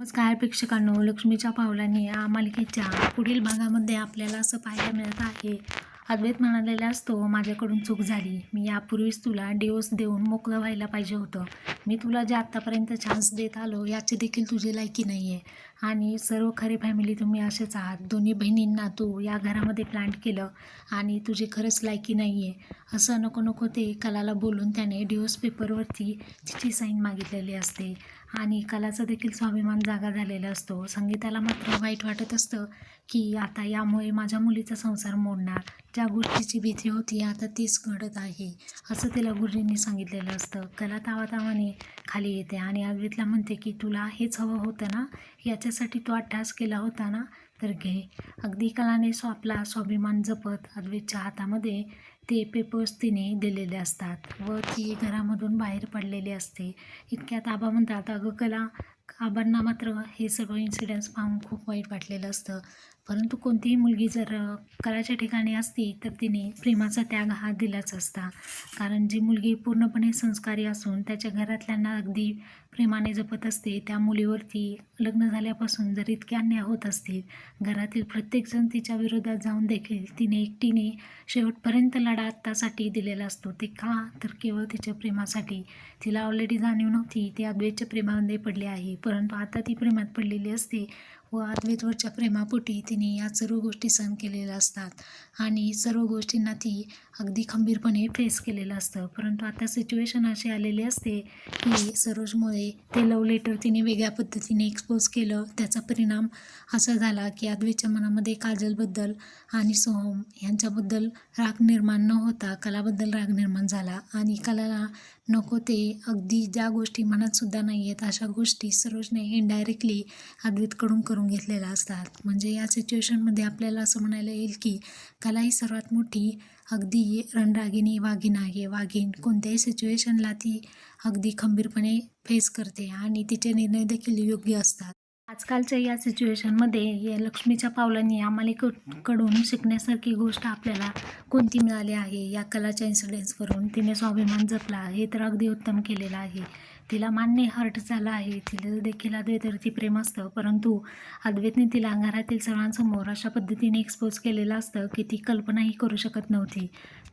नमस्कार प्रेक्षकांनो लक्ष्मीच्या पावलांनी या मालिकेच्या पुढील भागामध्ये आपल्याला असं पाहायला मिळत आहे. अद्वैत म्हणालेला असतो माझ्याकडून चूक झाली. मी यापूर्वीच तुला डिवोर्स देऊन मोकळं व्हायला पाहिजे होतं. मी तुला जे आत्तापर्यंत चान्स देत आलो याची देखील तुझी लायकी नाही आहे आणि सर्व खरे फॅमिली तुम्ही असेच आहात. दोन्ही बहिणींना तू या घरामध्ये प्लांट केलं आणि तुझी खरंच लायकी नाही आहे असं नको नको ते कलाला बोलून त्याने डिओस पेपरवरती तिची साईन मागितलेली असते. आणि कलाचा देखील स्वाभिमान जागा झालेला असतो. संगीताला मात्र वाईट वाटत असतं की आता यामुळे माझ्या मुलीचा संसार मोडणार. ज्या गोष्टीची भीती होती आता तीच घडत आहे असं तिला गुरुजींनी सांगितलेलं असतं. कला तावातावाने खाली येते आणि अद्वैतला म्हणते की तुला हेच हवं होतं ना? याच्यासाठी तू अट्टास केला होता ना? तर घे. अगदी कलाने स्व आपला स्वाभिमान जपत अद्वेच्या हातामध्ये ते पेपर्स तिने दिलेले असतात. व ती घरामधून बाहेर पडलेली असते. इतक्यात आबा म्हणतात अगं कला आबांना मात्र हे सर्व इन्सिडेंट्स पाहून खूप वाईट वाटलेलं असतं. परंतु कोणतीही मुलगी जर कराच्या ठिकाणी असती तर तिने प्रेमाचा त्याग हा दिलाच असता. कारण जी मुलगी पूर्णपणे संस्कारी असून त्याच्या घरातल्यांना अगदी प्रेमाने जपत असते त्या मुलीवरती लग्न झाल्यापासून जर इतके अन्याय होत असतील घरातील प्रत्येकजण तिच्या विरोधात जाऊन देखील तिने एकटीने शेवटपर्यंत लढा आत्तासाठी दिलेला असतो. ते का? तर केवळ तिच्या प्रेमासाठी. तिला ऑलरेडी जाणीव नव्हती. ती अद्वैतच्या प्रेमामध्ये पडली आहे. परंतु आता ती प्रेमात पडलेली असते. व अद्वैतवरच्या प्रेमापोटी तिने या सर्व गोष्टी सहन केलेल्या असतात. आणि सर्व गोष्टींना ती अगदी खंबीरपणे फेस केलेलं असतं. परंतु आता सिच्युएशन अशी आलेली असते की सरोजमुळे ते लव लेटर तिने वेगळ्या पद्धतीने एक्सपोज केलं. त्याचा परिणाम असा झाला की अद्वैतच्या मनामध्ये काजलबद्दल आणि सोहम यांच्याबद्दल राग निर्माण न होता कलाबद्दल राग निर्माण झाला. आणि कलाला नको ते अगदी ज्या गोष्टी मनातसुद्धा नाही आहेत अशा गोष्टी सरोजने इनडायरेक्टली अद्वैतकडून करून घेतलेल्या असतात. म्हणजे या सिच्युएशनमध्ये आपल्याला असं म्हणायला येईल की कला ही सर्वात मोठी अगदी रणरागिणी वाघिण आहे. वाघीण कोणत्याही सिच्युएशनला ती अगदी खंबीरपणे फेस करते आणि तिचे निर्णय देखील योग्य असतात. आजकालच्या या सिच्युएशनमध्ये या लक्ष्मीच्या पावलांनी आम्हाला कडून शिकण्यासारखी गोष्ट आपल्याला कोणती मिळाली आहे? या कलाच्या इन्सिडेंट्सवरून तिने स्वाभिमान जपला हे तर अगदी उत्तम केलेलं आहे. तिला मान्य हर्ट झाला आहे. तिला देखील अद्वैतवरती प्रेम असतं परंतु अद्वैतने तिला घरातील सर्वांसमोर अशा पद्धतीने एक्सपोज केलेलं असतं की ती कल्पनाही करू शकत नव्हती.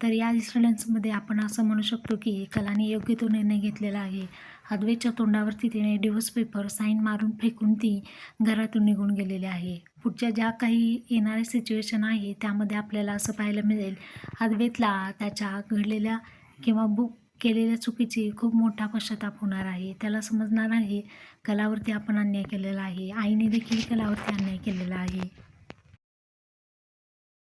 तर या इन्सिडेंट्समध्ये आपण असं म्हणू शकतो की कलाने योग्य तो निर्णय घेतलेला आहे. अद्वैतच्या तोंडावरती तिने डिवोर्स पेपर साईन मारून फेकून ती घरातून निघून गेलेली आहे. पुढच्या ज्या काही येणाऱ्या सिच्युएशन आहे त्यामध्ये आपल्याला असं पाहायला मिळेल अद्वैतला त्याच्या घडलेल्या किंवा बुक केलेल्या चुकीची खूप मोठा पश्चाताप होणार आहे. त्याला समजणार आहे कलावरती आपण अन्याय केलेला आहे. आईने देखील कलावरती अन्याय केलेला आहे.